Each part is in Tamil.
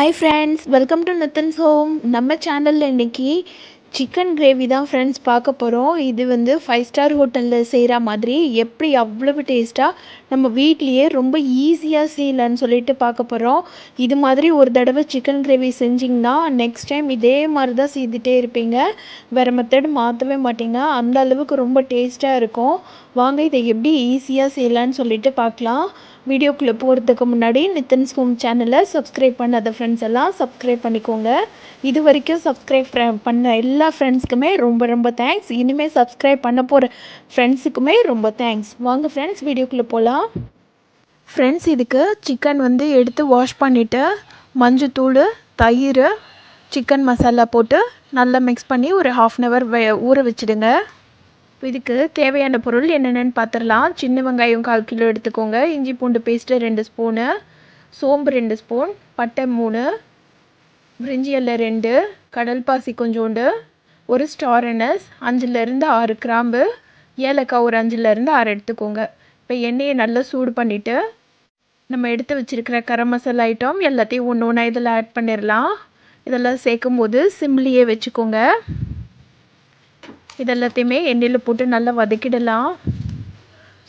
Hi friends welcome to Nithan's home நம்ம சேனலில் இன்றைக்கி சிக்கன் கிரேவி தான் ஃப்ரெண்ட்ஸ் பார்க்க போகிறோம் இது வந்து ஃபைவ் ஸ்டார் ஹோட்டலில் செய்கிற மாதிரி எப்படி அவ்வளவு டேஸ்ட்டாக நம்ம வீட்லேயே ரொம்ப ஈஸியாக செய்யலான்னு சொல்லிட்டு பார்க்க போகிறோம் இது மாதிரி ஒரு தடவை சிக்கன் கிரேவி செஞ்சிங்கன்னா நெக்ஸ்ட் டைம் இதே மாதிரி தான் செய்துட்டே இருப்பீங்க. வேறு மெத்தட் மாற்றவே மாட்டீங்க. அந்த அளவுக்கு ரொம்ப டேஸ்ட்டாக இருக்கும். வாங்க இதை எப்படி ஈஸியாக செய்யலான்னு சொல்லிட்டு பார்க்கலாம். வீடியோக்குள்ளே போகிறதுக்கு முன்னாடி நித்தன்ஸ் ஹோம் சேனலை சப்ஸ்கிரைப் பண்ணாத ஃப்ரெண்ட்ஸ் எல்லாம் சப்ஸ்கிரைப் பண்ணிக்கோங்க. இது வரைக்கும் சப்ஸ்கிரைப் பண்ண எல்லா ஃப்ரெண்ட்ஸுக்குமே ரொம்ப ரொம்ப தேங்க்ஸ் இனிமேல் சப்ஸ்கிரைப் பண்ண போகிற ஃப்ரெண்ட்ஸுக்குமே ரொம்ப தேங்க்ஸ் வாங்க ஃப்ரெண்ட்ஸ் வீடியோக்குள்ளே போகலாம் ஃப்ரெண்ட்ஸ் இதுக்கு சிக்கன் வந்து எடுத்து வாஷ் பண்ணிவிட்டு மஞ்சத்தூள் தயிர் சிக்கன் மசாலா போட்டு நல்லா மிக்ஸ் பண்ணி ஒரு ஹாஃப் அன் ஹவர் ஊற வச்சுடுங்க. இதுக்கு தேவையான பொருள் என்னென்னு பார்த்துடலாம் சின்ன வெங்காயம் கால் கிலோ எடுத்துக்கோங்க. இஞ்சி பூண்டு பேஸ்ட்டு ரெண்டு ஸ்பூனு. சோம்பு ரெண்டு ஸ்பூன். பட்டை மூணு. பிரிஞ்சி இலை ரெண்டு. கடல் பாசி கொஞ்சோண்டு. ஒரு ஸ்டார் அனஸ் அஞ்சுலேருந்து ஆறு கிராம்பு. ஏலக்காய் ஒரு அஞ்சுலேருந்து ஆறு எடுத்துக்கோங்க. இப்போ எண்ணெயை நல்லா சூடு பண்ணிவிட்டு நம்ம எடுத்து வச்சுருக்கிற கரம் மசாலா ஐட்டம் எல்லாத்தையும் ஒன்று ஒன்றா இதில் ஆட் பண்ணிடலாம். இதெல்லாம் சேர்க்கும் போது சிம்லியே வச்சுக்கோங்க. இதெல்லாத்தையுமே எண்ணெயில் போட்டு நல்லா வதக்கிடலாம்.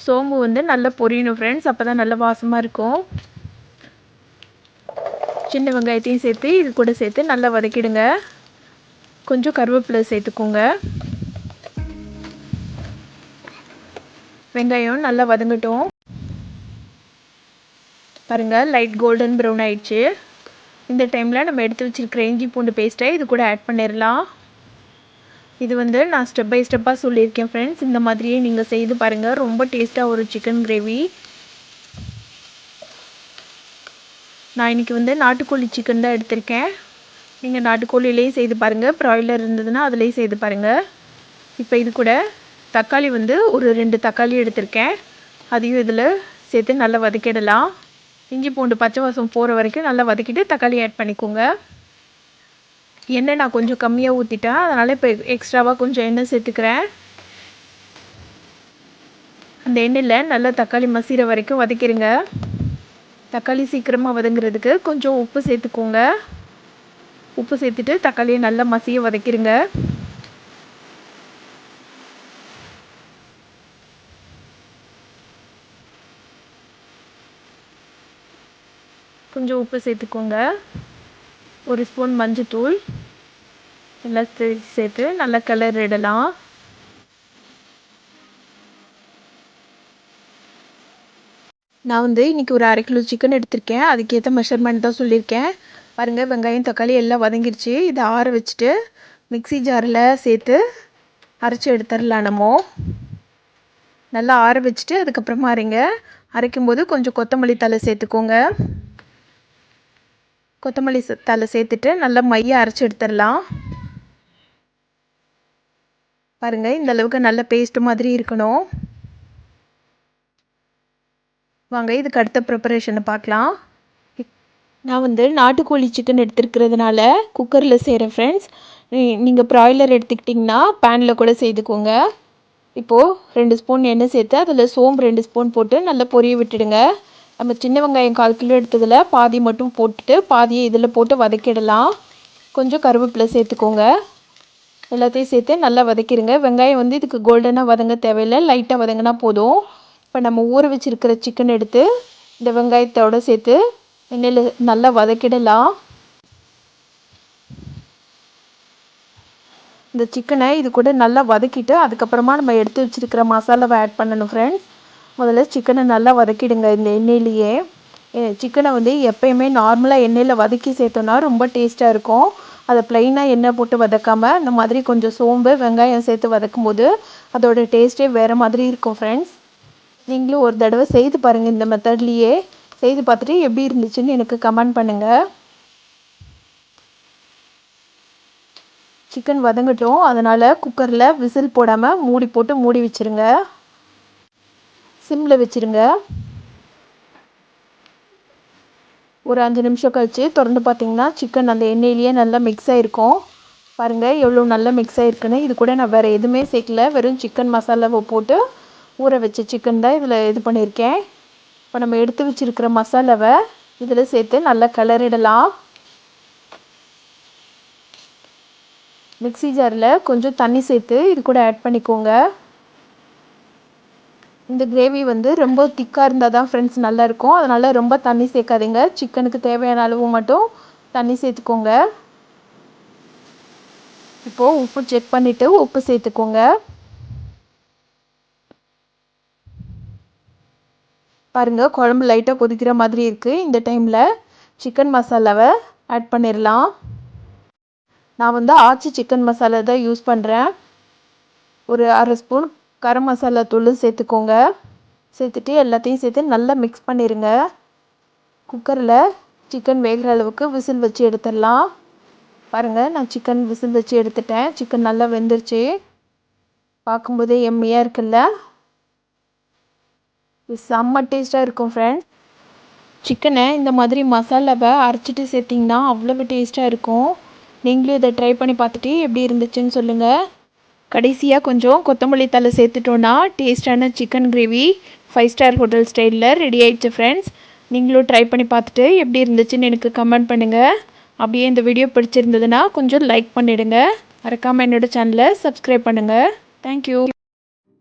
சோம்பு வந்து நல்லா பொரியணும் ஃப்ரெண்ட்ஸ் அப்போ தான் நல்லா வாசமாக இருக்கும். சின்ன வெங்காயத்தையும் சேர்த்து இது கூட சேர்த்து நல்லா வதக்கிடுங்க. கொஞ்சம் கருவேப்பிலை சேர்த்துக்கோங்க. வெங்காயம் நல்லா வதங்கட்டும். பாருங்கள் லைட் கோல்டன் ப்ரௌன் ஆயிடுச்சு. இந்த டைமில் நம்ம எடுத்து வச்சுருக்கிற இஞ்சி பூண்டு பேஸ்ட்டை இது கூட ஆட் பண்ணிடலாம். இது வந்து நான் ஸ்டெப் பை ஸ்டெப்பாக சொல்லியிருக்கேன் ஃப்ரெண்ட்ஸ் இந்த மாதிரியே நீங்கள் செய்து பாருங்கள் ரொம்ப டேஸ்ட்டாக ஒரு சிக்கன் கிரேவி நான் இன்றைக்கி வந்து நாட்டுக்கோழி சிக்கன் தான் எடுத்திருக்கேன். நீங்கள் நாட்டுக்கோழிலேயும் செய்து பாருங்கள் ப்ராய்லர் இருந்ததுன்னா அதுலேயும் செய்து பாருங்கள் இப்போ இது கூட தக்காளி வந்து ஒரு ரெண்டு தக்காளி எடுத்திருக்கேன். அதையும் இதில் சேர்த்து நல்லா வதக்கிடலாம். இஞ்சி பூண்டு பச்சை வாசம் போகிற வரைக்கும் நல்லா வதக்கிட்டு தக்காளி ஆட் பண்ணிக்கோங்க. எண்ணெய் நான் கொஞ்சம் கம்மியாக ஊற்றிட்டேன் அதனால் இப்போ எக்ஸ்ட்ராவாக கொஞ்சம் எண்ணெய் சேர்த்துக்கிறேன். அந்த எண்ணெயில் நல்லா தக்காளி மசிகிற வரைக்கும் வதக்கிடுங்க தக்காளி சீக்கிரமாக வதங்குறதுக்கு கொஞ்சம் உப்பு சேர்த்துக்கோங்க. உப்பு சேர்த்துட்டு தக்காளியை நல்லா மசிய வதக்கிடுங்க கொஞ்சம் உப்பு சேர்த்துக்கோங்க. ஒரு ஸ்பூன் மஞ்சத்தூள். எல்லாம் சேர்த்து நல்லா கிளறிடலாம் நான் வந்து இன்றைக்கி ஒரு அரை கிலோ சிக்கன் எடுத்திருக்கேன். அதுக்கேற்ற மெஷர்மெண்ட் தான் சொல்லியிருக்கேன். பாருங்கள் வெங்காயம் தக்காளி எல்லாம் வதங்கிருச்சு. இதை ஆற வச்சுட்டு மிக்சி ஜாரில் சேர்த்து அரைச்சி எடுத்துடலாம் நம்ம. நல்லா ஆற வச்சுட்டு அதுக்கப்புறமா அரைங்க. அரைக்கும்போது கொஞ்சம் கொத்தமல்லி தலை சேர்த்துக்கோங்க. கொத்தமல்லி தலை சேர்த்துட்டு நல்லா மைய அரைச்சி எடுத்துடலாம். பாருங்கள் இந்த அளவுக்கு நல்ல பேஸ்ட் மாதிரி இருக்கணும். வாங்க இதுக்கு அடுத்த ப்ரிப்பரேஷனை பார்க்கலாம். நான் வந்து நாட்டுக்கோழி சிக்கன் எடுத்துருக்கிறதுனால குக்கரில் செய்கிறேன் ஃப்ரெண்ட்ஸ் நீங்கள் ப்ராய்லர் எடுத்துக்கிட்டிங்கன்னா பேனில் கூட செய்துக்கோங்க. இப்போது ரெண்டு ஸ்பூன் எண்ணெய் சேர்த்து அதில் சோம்பு ரெண்டு ஸ்பூன் போட்டு நல்லா பொரிய விட்டுடுங்க. நம்ம சின்ன வெங்காயம் கால் கிலோ எடுத்ததில் பாதி மட்டும் போட்டுட்டு பாதியை இதில் போட்டு வதக்கிடலாம். கொஞ்சம் கருவேப்பிலை சேர்த்துக்கோங்க. எல்லாத்தையும் சேர்த்து நல்லா வதக்கிடுங்க வெங்காயம் வந்து இதுக்கு கோல்டனாக வதங்க தேவையில்லை. லைட்டாக வதங்கினா போதும். இப்போ நம்ம ஊற வச்சுருக்கிற சிக்கன் எடுத்து இந்த வெங்காயத்தோடு சேர்த்து எண்ணெயில் நல்லா வதக்கிடலாம். இந்த சிக்கனை இது கூட நல்லா வதக்கிட்டு அதுக்கப்புறமா நம்ம எடுத்து வச்சுருக்கிற மசாலாவை ஆட் பண்ணணும் ஃப்ரெண்ட்ஸ் முதல்ல சிக்கனை நல்லா வதக்கிடுங்க இந்த எண்ணெயிலேயே. சிக்கனை வந்து எப்பயுமே நார்மலாக எண்ணெயில் வதக்கி சேர்த்தோன்னா ரொம்ப டேஸ்ட்டாக இருக்கும். அதை ப்ளைனாக எண்ணெய் போட்டு வதக்காமல் இந்த மாதிரி கொஞ்சம் சோம்பு வெங்காயம் சேர்த்து வதக்கும் போது அதோடய டேஸ்ட்டே வேறு மாதிரி இருக்கும் ஃப்ரெண்ட்ஸ் நீங்களும் ஒரு தடவை செய்து பாருங்கள் இந்த மெத்தட்லேயே செய்து பார்த்துட்டு எப்படி இருந்துச்சுன்னு எனக்கு கமெண்ட் பண்ணுங்கள் சிக்கன் வதங்கட்டும். அதனால் குக்கரில் விசில் போடாமல் மூடி போட்டு மூடி வச்சுருங்க. சிம்மில் வச்சுருங்க. ஒரு அஞ்சு நிமிஷம் கழித்து திறந்து பார்த்திங்கன்னா சிக்கன் அந்த எண்ணெயிலேயே நல்லா மிக்ஸ் ஆகிருக்கும் பாருங்கள் எவ்வளோ நல்லா மிக்ஸ் ஆகிருக்குன்னு இது கூட நான் வேறு எதுவுமே சேர்க்கல. வெறும் சிக்கன் மசாலாவை போட்டு ஊற வச்ச சிக்கன் தான் இதில் இது பண்ணியிருக்கேன். இப்போ நம்ம எடுத்து வச்சுருக்கிற மசாலாவை இதில் சேர்த்து நல்லா கலரிடலாம் மிக்ஸி ஜாரில் கொஞ்சம் தண்ணி சேர்த்து இது கூட ஆட் பண்ணிக்கோங்க. இந்த கிரேவி வந்து ரொம்ப திக்காக இருந்தால் தான் ஃப்ரெண்ட்ஸ் நல்லாயிருக்கும். அதனால் ரொம்ப தண்ணி சேர்க்காதீங்க. சிக்கனுக்கு தேவையான அளவு மட்டும் தண்ணி சேர்த்துக்கோங்க. இப்போது உப்பு செக் பண்ணிவிட்டு உப்பு சேர்த்துக்கோங்க. பாருங்கள் குழம்பு லைட்டாக கொதிக்கிற மாதிரி இருக்குது இந்த டைமில் சிக்கன் மசாலாவை ஆட் பண்ணிடலாம் நான் வந்து ஆச்சி சிக்கன் மசாலா தான் யூஸ் பண்ணுறேன் ஒரு அரை ஸ்பூன் கரம் மசாலா தூள் சேர்த்துக்கோங்க. சேர்த்துட்டு எல்லாத்தையும் சேர்த்து நல்லா மிக்ஸ் பண்ணிடுங்க குக்கரில் சிக்கன் வேகிற அளவுக்கு விசில் வச்சு எடுத்துடலாம். பாருங்கள் நான் சிக்கன் விசில் வச்சு எடுத்துட்டேன். சிக்கன் நல்லா வெந்துருச்சு. பார்க்கும்போதே எம்மையாக இருக்குல்ல? செம்ம டேஸ்ட்டாக இருக்கும் ஃப்ரெண்ட்ஸ் சிக்கனை இந்த மாதிரி மசாலாவை அரைச்சிட்டு சேர்த்திங்கன்னா அவ்வளவு டேஸ்ட்டாக இருக்கும். நீங்களும் இதை ட்ரை பண்ணி பார்த்துட்டு எப்படி இருந்துச்சுன்னு சொல்லுங்கள் கடைசியாக கொஞ்சம் கொத்தமல்லி தலை சேர்த்துட்டோன்னா டேஸ்டான chicken gravy five star hotel ஸ்டைலில் ரெடி ஆயிடுச்சு ஃப்ரெண்ட்ஸ் நீங்களும் ட்ரை பண்ணி பார்த்துட்டு எப்படி இருந்துச்சுன்னு எனக்கு கமெண்ட் பண்ணுங்கள் அப்படியே இந்த வீடியோ பிடிச்சிருந்ததுன்னா கொஞ்சம் லைக் பண்ணிவிடுங்க மறக்காமல் என்னோடய சேனலை சப்ஸ்கிரைப் பண்ணுங்கள் தேங்க்யூ